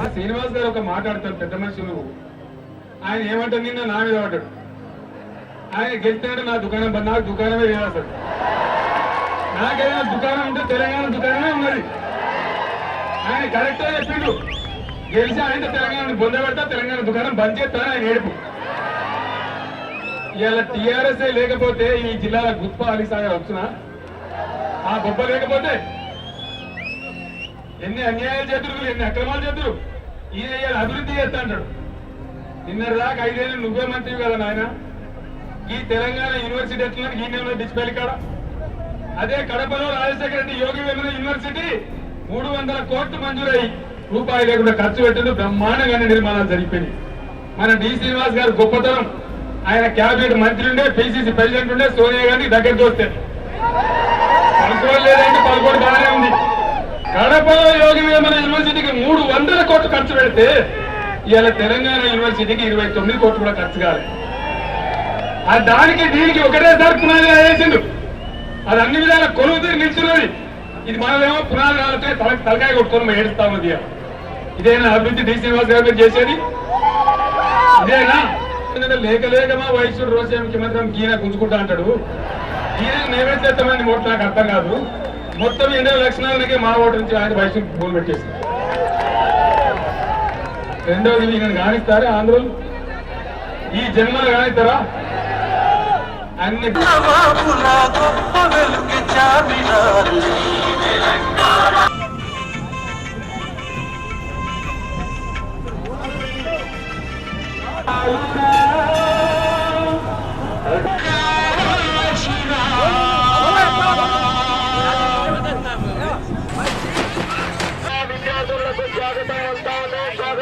శ్రీనివాస్ గారు ఒక మాట్లాడతారు పెద్ద మనుషులు. ఆయన ఏమంటారు? నిన్న నా మీద పడ్డాడు. ఆయన గెలిచినాడు నా దుకాణం బంద్ నాకు దుకాణమే లేదు అసలు. నాకేదైనా దుకాణం ఉంటే తెలంగాణ దుకాణమే ఉన్నది. ఆయన కరెక్ట్గా చెప్పిండు. గెలిచి ఆయన తెలంగాణ బొంద పెడతా తెలంగాణ దుకాణం బంద్ చేస్తాను ఆయన ఏడుపు. ఇలా టీఆర్ఎస్ లేకపోతే ఈ జిల్లాల గుత్ప అలీసాగర్ వచ్చినా? ఆ గొప్ప లేకపోతే ఎన్ని అన్యాయాలు చేతురు ఎన్ని అక్రమాలు చేతురు ఈయన అభివృద్ధి చేస్తా అంటాడు. నిన్నటి దాకా ఐదేళ్ళు నువ్వే మంత్రివి కదా నాయన. ఈ తెలంగాణ యూనివర్సిటీ ఎట్లా ఈ నెలలో డిస్పెల్ కాడ. అదే కడపలో రాజశేఖర రెడ్డి యోగి వెళ్ళిన యూనివర్సిటీ మూడు వందల కోట్లు మంజూరయ్యి. రూపాయి లేకుండా ఖర్చు పెట్టింది బ్రహ్మాండంగా నిర్మాణాలు జరిగిపోయింది మన డి శ్రీనివాస్ గారు గొప్పతనం. ఆయన క్యాబినెట్ మంత్రి ఉండే పిసిసి ప్రెసిడెంట్ ఉండే సోనియా గాంధీ దగ్గర చూస్తే పలుకోడు లేదంటే పలుకోడు బాగానే ఉంది. కడపలో యోగి వేమన యూనివర్సిటీకి మూడు వందల కోట్లు ఖర్చు పెడితే ఇవాళ తెలంగాణ యూనివర్సిటీకి ఇరవై తొమ్మిది కోట్లు కూడా ఖర్చు కాలేదు ఆ దానికి దీనికి ఒకటేసారి పునాది వేసిండు. అది అన్ని విధాల కొలువు తీరి నిల్చున్నది. ఇది మనదేమో పునాది రాలతో తల తలకాయ కొట్టుకొని మనం ఏడుస్తా ఉన్నది ఇదేనా అభివృద్ధి డి. శ్రీనివాస్ గారు మీరు చేసేది? ఇదేనా? లేక లేక మా వయసు రోజు ముఖ్యమంత్రి గీన గుంజుకుంటా అంటాడు. గీన మేమే చేస్తామని ఓటు నాకు అర్థం కాదు. మొత్తం ఎన్నో లక్షణాలకే మా ఓటు నుంచి ఆయన వయసు భూమి పెట్టేసింది. రెండవది ఈయన కానిస్తారా ఆంధ్రులు? ఈ జన్మలు కానిస్తారా అన్ని నవాబుల గొప్ప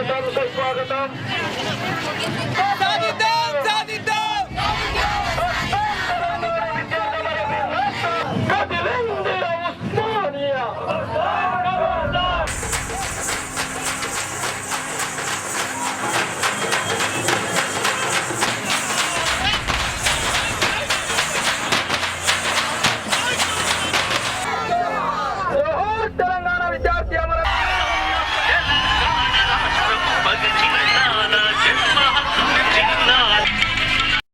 స్వాగతం స్వాగతం Cadê o Uspânia?